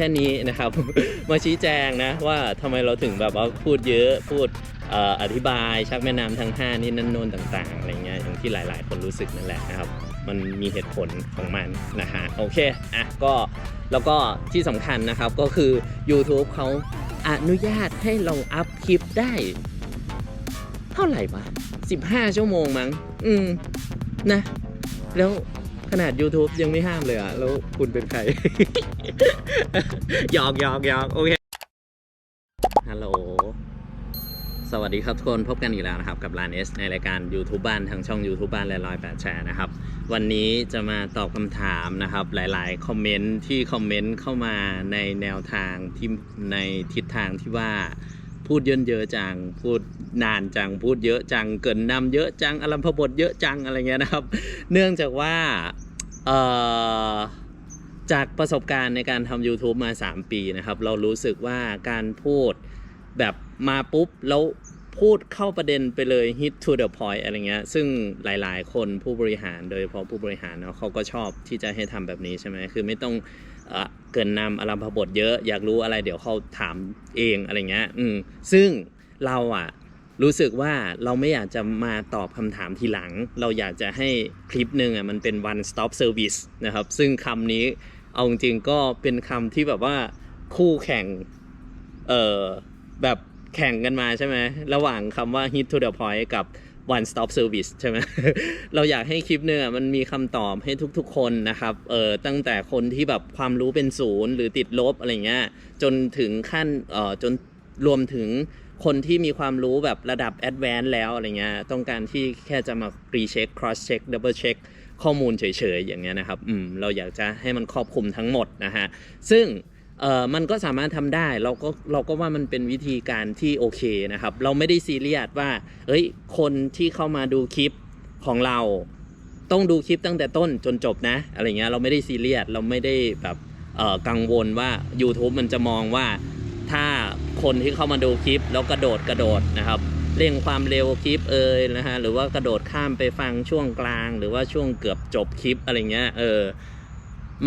แค่นี้นะครับ มาชี้แจงนะว่าทำไมเราถึงแบบว่าพูดเยอะพูดอออธิบายชักแม่น้ำทั้ง5นี่นั่นโน่นต่างๆอะไรเงี้ยอย่างที่หลาย ๆ คนรู้สึกนั่นแหละนะครับ มันมีเหตุผลของมันนะฮะโอเคอะก็แล้วก็ที่สำคัญนะครับก็คือ YouTube เขาอนุญาตให้เราอัพคลิปได้ เท่าไหร่วะ15 ชั่วโมงมั้ง อืมนะ แล้ว ขนาด YouTube ยังไม่ห้ามเลยอะ แล้วคุณเป็นใคร หยอกหยอกหยอกโอเคฮัลโหลสวัสดีครับทุกคนพบกันอีกแล้วนะครับ กับร้าน S ในรายการ YouTube บ้านทางช่อง YouTube บ้านและร้อยแปดแชร์นะครับ วันนี้จะมาตอบคำถามนะครับ หลายๆ คอมเมนต์ที่คอมเมนต์เข้ามาในแนวทางที่ในทิศทางที่ว่า พูดเยอะเยอะจัง พูดนานจัง พูดเยอะจัง เกินนำเยอะจังอารมพบทเยอะจังอะไรเงี้ยนะครับ เนื่องจากว่าเอ่อจากประสบการณ์ในการทำ YouTube มา 3 ปีนะครับ เรารู้สึกว่าการพูดแบบมาปุ๊บ แล้วพูดเข้าประเด็นไปเลย hit to the point อะไรเงี้ย ซึ่งหลายๆ คนผู้บริหารโดยเฉพาะผู้บริหารเนาะเขาก็ชอบที่จะให้ทำแบบนี้ใช่ไหมคือไม่ต้อง เกินนำอารมพบทเยอะ อยากรู้อะไรเดี๋ยวเขาถามเองอะไรเงี้ยอืมซึ่งเราอะรู้สึกว่าเราไม่อยากจะมาตอบคำถามทีหลัง เราอยากจะให้คลิปหนึ่งอะมันเป็น one stop service นะครับ ซึ่งคำนี้เอาจริงก็เป็นคำที่แบบว่าคู่แข่ง เอ่อแบบแข่งกันมาใช่ไหม ระหว่างคำว่า hit to the point กับ one stop service ใช่ไหม เราอยากให้คลิปเนี่ยมันมีคำตอบให้ทุกๆ คนนะครับ เออตั้งแต่คนที่แบบความรู้เป็นศูนย์ หรือติดลบอะไรเงี้ย จนถึงขั้น เอ่อจนรวมถึงคนที่มีความรู้แบบระดับ advanced แล้วอะไรเงี้ย ต้องการที่แค่จะมา recheck cross check double check ข้อมูลเฉยๆ อย่างเงี้ยนะครับ อืม เราอยากจะให้มันครอบคลุมทั้งหมดนะฮะ ซึ่ง เอ่อมันก็สามารถทำได้เราก็เราก็ว่ามันเป็นวิธีการที่โอเคนะครับ เราไม่ได้ซีเรียสว่าเอ้ยคนที่เข้ามาดูคลิปของเรา ต้องดูคลิปตั้งแต่ต้นจนจบนะอะไรเงี้ยเราไม่ได้ซีเรียสเราไม่ได้แบบเอ่อกังวลว่า YouTube มันจะมองว่าถ้าคนที่เข้ามาดูคลิปแล้วกระโดดกระโดดนะครับเร่งความเร็วคลิปเอยนะฮะหรือว่ากระโดดข้ามไปฟังช่วงกลาง หรือว่าช่วงเกือบจบคลิปอะไรเงี้ยเออ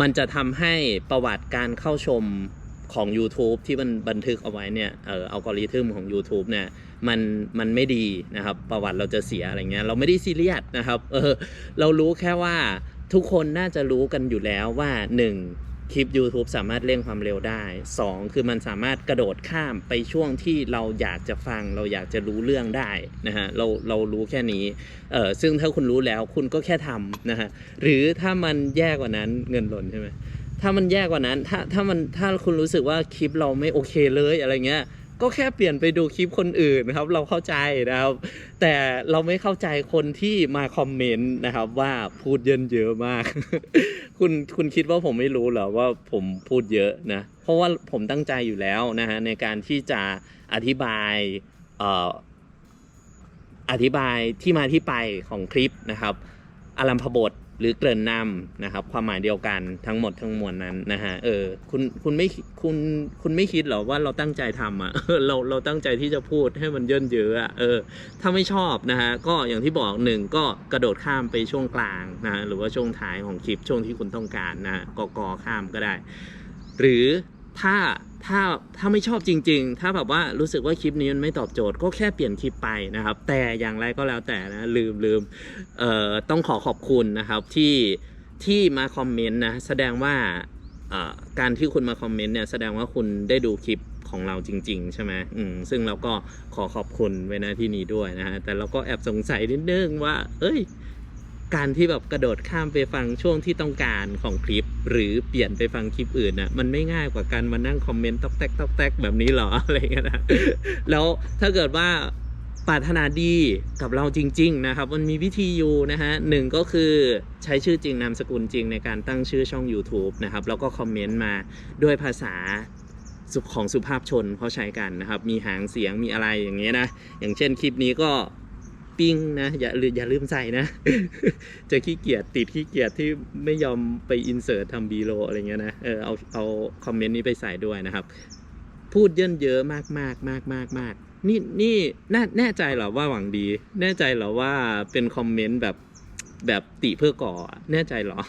มันจะทำให้ประวัติการเข้าชมของ YouTube ที่มันบันทึกเอาไว้เนี่ยเอออัลกอริทึมของ YouTube เนี่ยมันมันไม่ดีนะครับ ประวัติเราจะเสียอะไรเงี้ยเราไม่ได้ซีเรียสนะครับเออเรารู้แค่ว่าทุกคนน่าจะรู้กันอยู่แล้วว่า 1. คลิป YouTube สามารถเร่งความเร็วได้ 2. คือมันสามารถกระโดดข้ามไปช่วงที่เราอยากจะฟัง เราอยากจะรู้เรื่องได้นะฮะเราเรารู้แค่นี้เออซึ่งถ้าคุณรู้แล้วคุณก็แค่ทำนะฮะหรือถ้ามันแย่กว่านั้นเงินหล่นใช่ไหมถ้ามันแย่กว่านั้นถ้าถ้ามันถ้าคุณรู้สึกว่าคลิปเราไม่โอเคเลยอะไรเงี้ย ก็แค่เปลี่ยนไปดูคลิปคนอื่นนะครับ เราเข้าใจนะครับ แต่เราไม่เข้าใจคนที่มาคอมเมนต์นะครับ ว่าพูดเยินเยอะมาก คุณคุณคิดว่าผมไม่รู้เหรอว่าผมพูดเยอะนะ เพราะว่าผมตั้งใจอยู่แล้วนะฮะในการที่จะอธิบายเอ่ออธิบายที่มาที่ไปของคลิปนะครับอารัมพบท หรือเกริ่นนำนะครับ ความหมายเดียวกันทั้งหมดทั้งมวลนั้นนะฮะเออคุณคุณไม่คุณคุณไม่คิดหรอว่าเราตั้งใจทำอะเราเราตั้งใจที่จะพูดให้มันเยินเยอะอะเออถ้าไม่ชอบนะฮะก็อย่างที่บอกหนึ่งก็กระโดดข้ามไปช่วงกลางนะหรือว่าช่วงท้ายของคลิปช่วงที่คุณต้องการนะฮะก็กอข้ามก็ได้ หรือถ้า ถ้าถ้าไม่ชอบจริง ๆ ถ้าแบบว่ารู้สึกว่าคลิปนี้มันไม่ตอบโจทย์ก็แค่เปลี่ยนคลิปไปนะครับ แต่อย่างไรก็แล้วแต่นะลืมลืมเอ่อต้องขอขอบคุณนะครับที่ที่มาคอมเมนต์นะแสดงว่าเอ่อการที่คุณมาคอมเมนต์เนี่ยแสดงว่าคุณได้ดูคลิปของเราจริง ๆ ใช่ไหมอืมซึ่งเราก็ขอขอบคุณไว้ในที่นี้ด้วยนะฮะแต่เราก็แอบสงสัยนิดนึงว่า เอ้ย การที่แบบกระโดดข้ามไปฟังช่วงที่ต้องการของคลิป หรือเปลี่ยนไปฟังคลิปอื่นน่ะมันไม่ง่ายกว่าการมานั่งคอมเมนต์ตอกแตกตอกแตกแบบนี้หรออะไรเงี้ยนะแล้วถ้าเกิดว่าปรารถนาดีกับเราจริง ๆ นะครับ มันมีวิธีอยู่นะฮะหนึ่งก็คือใช้ชื่อจริงนามสกุลจริงในการตั้งชื่อช่อง YouTube นะครับ แล้วก็คอมเมนต์มาด้วยภาษาของสุภาพชนเขาใช้กันนะครับ มีหางเสียงมีอะไรอย่างเงี้ยนะ อย่างเช่นคลิปนี้ก็ ปิ้งนะอย่าลืมอย่าลืมใส่นะ จะขี้เกียจติดขี้เกียจที่ไม่ยอมไปอินเสิร์ตทำบีโลอะไรเงี้ยนะเออเอาเอาคอมเมนต์นี้ไปใส่ด้วยนะครับ พูดเยินเยอะมากมากมากมากมากนี่นี่แน่แน่ใจเหรอว่าหวังดี แน่ใจเหรอว่าเป็นคอมเมนต์แบบแบบติเพื่อก่อแน่ใจเหรอ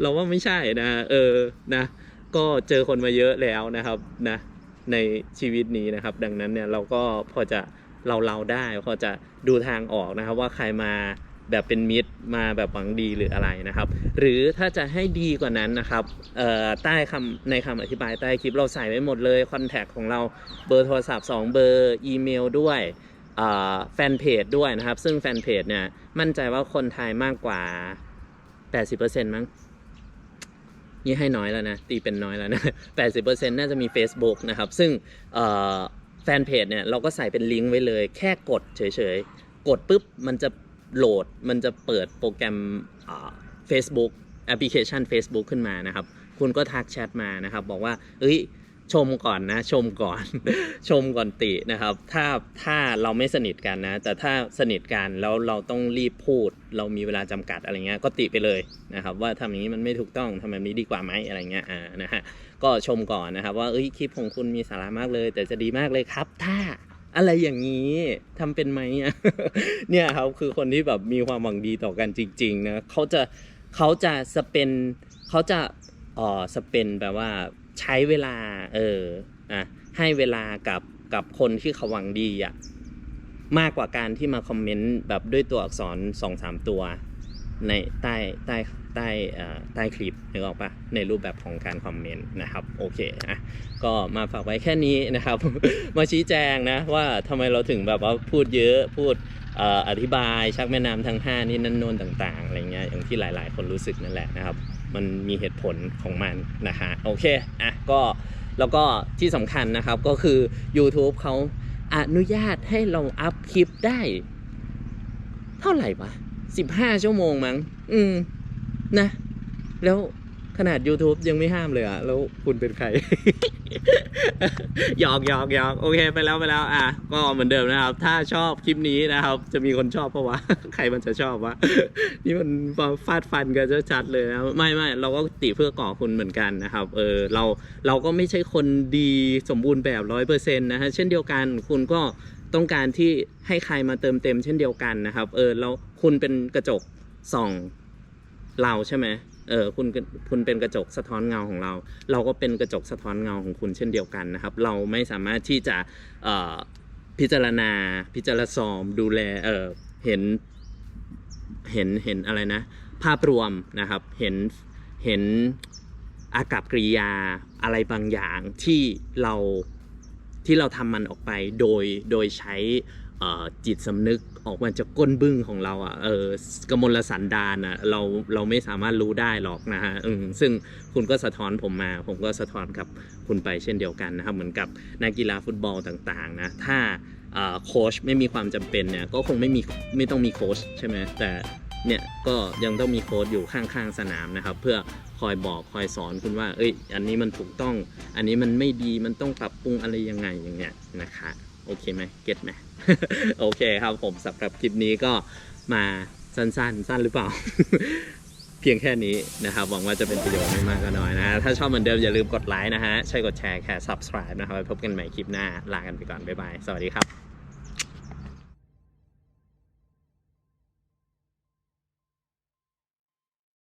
เราว่าไม่ใช่นะ เออนะ ก็เจอคนมาเยอะแล้วนะครับนะในชีวิตนี้นะครับ ดังนั้นเนี่ยเราก็พอจะ เราเราได้พอจะดูทางออกนะครับว่าใครมาแบบเป็นมิตรมาแบบหวังดีหรืออะไรนะครับ หรือถ้าจะให้ดีกว่านั้นนะครับใต้คำในคำอธิบายใต้คลิปเราใส่ไว้หมดเลยคอนแทคของเราเบอร์โทรศัพท์ 2 เบอร์อีเมลด้วยแฟนเพจด้วยนะครับ ซึ่งแฟนเพจเนี่ยมั่นใจว่าคนไทยมากกว่า 80%มั้งนี่ให้น้อยแล้วนะ ตีเป็นน้อยแล้วนะ 80%น่าจะมี Facebook นะครับ ซึ่ง แฟนเพจเนี่ยเราก็ใส่เป็นลิงก์ไว้เลย แค่กดเฉยๆ กดปุ๊บมันจะโหลดมันจะเปิดโปรแกรมอ่า Facebook แอปพลิเคชัน Facebook ขึ้นมานะครับ คุณก็ทักแชทมานะครับ บอกว่า เอ้ย ชมก่อนนะ ชมก่อน ชมก่อนตินะครับ ถ้าถ้าเราไม่สนิทกันนะ แต่ถ้าสนิทกันแล้วเราต้องรีบพูด เรามีเวลาจำกัดอะไรเงี้ยก็ติไปเลยนะครับ ว่าทำอย่างนี้มันไม่ถูกต้องทำแบบนี้ดีกว่าไหมอะไรเงี้ยอ่านะฮะก็ชมก่อนนะครับ ว่าเอ้ยคลิปของคุณมีสาระมากเลย แต่จะดีมากเลยครับ ถ้าอะไรอย่างนี้ทำเป็นไหมเนี่ยครับคือคนที่แบบมีความหวังดีต่อกันจริง ๆ นะเขาจะเขาจะสเปนเขาจะอ่อสเปนแปลว่า ใช้เวลา เอออะให้เวลากับกับคนที่เขาหวังดีอะมากกว่าการที่มาคอมเมนต์แบบด้วยตัวอักษรสองสามตัว ในใต้ใต้ใต้ใต้คลิปนึกออกปะในรูปแบบของการคอมเมนต์นะครับโอเคอะก็มาฝากไว้แค่นี้นะครับ มาชี้แจงนะว่าทำไมเราถึงแบบว่าพูดเยอะพูดเอ่ออธิบายชักแม่น้ำทั้ง 5 นี่นั่นโน่นต่างๆอะไรเงี้ยอย่างที่หลาย ๆ คนรู้สึกนั่นแหละนะครับ มันมีเหตุผลของมันนะฮะโอเคอะก็แล้วก็ที่สำคัญนะครับก็คือ YouTube เขาอนุญาตให้เราอัพคลิปได้ เท่าไหร่วะสิบห้าชั่วโมงมั้ง อืม นะ แล้ว ขนาด YouTube ยังไม่ห้ามเลยอะแล้วคุณเป็นใคร หยอกหยอกหยอกโอเคไปแล้วไปแล้วอะก็เหมือนเดิมนะครับ ถ้าชอบคลิปนี้นะครับ จะมีคนชอบเพราะว่า ใครมันจะชอบวะ นี่มันฟาดฟันกันชัดเลยนะไม่ไม่เราก็ติเพื่อก่อคุณเหมือนกันนะครับ เออเราเราก็ไม่ใช่คนดีสมบูรณ์แบบร้อยเปอร์เซ็นต์นะฮะเช่นเดียวกันคุณก็ต้องการที่ให้ใครมาเติมเต็มเช่นเดียวกันนะครับ เออเราคุณเป็นกระจกส่องเราใช่ไหม เออคุณคุณเป็นกระจกสะท้อนเงาของเรา เราก็เป็นกระจกสะท้อนเงาของคุณเช่นเดียวกันนะครับ เราไม่สามารถที่จะเอ่อพิจารณาพิจารณาอมดูแลเออเห็นเห็นเห็นอะไรนะ ภาพรวมนะครับเห็นเห็นอากับกริยาอะไรบางอย่างที่เราที่เราทำมันออกไปโดยโดยใช้จิตสำนึก ออกมาจากก้นบึ้งของเราอะ่ะเออกมลสันดานอะ่ะเราเราไม่สามารถรู้ได้หรอกนะฮะอืมซึ่งคุณก็สะท้อนผมมา ผมก็สะท้อนกับคุณไปเช่นเดียวกันนะครับเหมือนกับนักกีฬาฟุตบอลต่างๆนะถ้าโค้ชไม่มีความจำเป็นเนี่ยก็คงไม่มีไม่ต้องมีโค้ชใช่ไหมแต่เนี่ยก็ยังต้องมีโค้ชอยู่ข้างๆสนามนะครับ เพื่อคอยบอกคอยสอนคุณว่า เอ้ย อันนี้มันถูกต้อง อันนี้มันไม่ดีมันต้องปรับปรุงอะไรยังไงอย่างเงี้ยนะคะ โอเคไหมเก็ตไหม โอเคครับผมสำหรับคลิปนี้ก็มาสั้นๆ สั้นหรือเปล่า เพียงแค่นี้นะครับ หวังว่าจะเป็นประโยชน์ไม่มากก็น้อยนะ ถ้าชอบเหมือนเดิมอย่าลืมกดไลค์นะฮะ ใช่กดแชร์แค่ subscribe นะครับไว้พบกันใหม่คลิปหน้า ลากันไปก่อน บ๊ายบาย สวัสดีครับ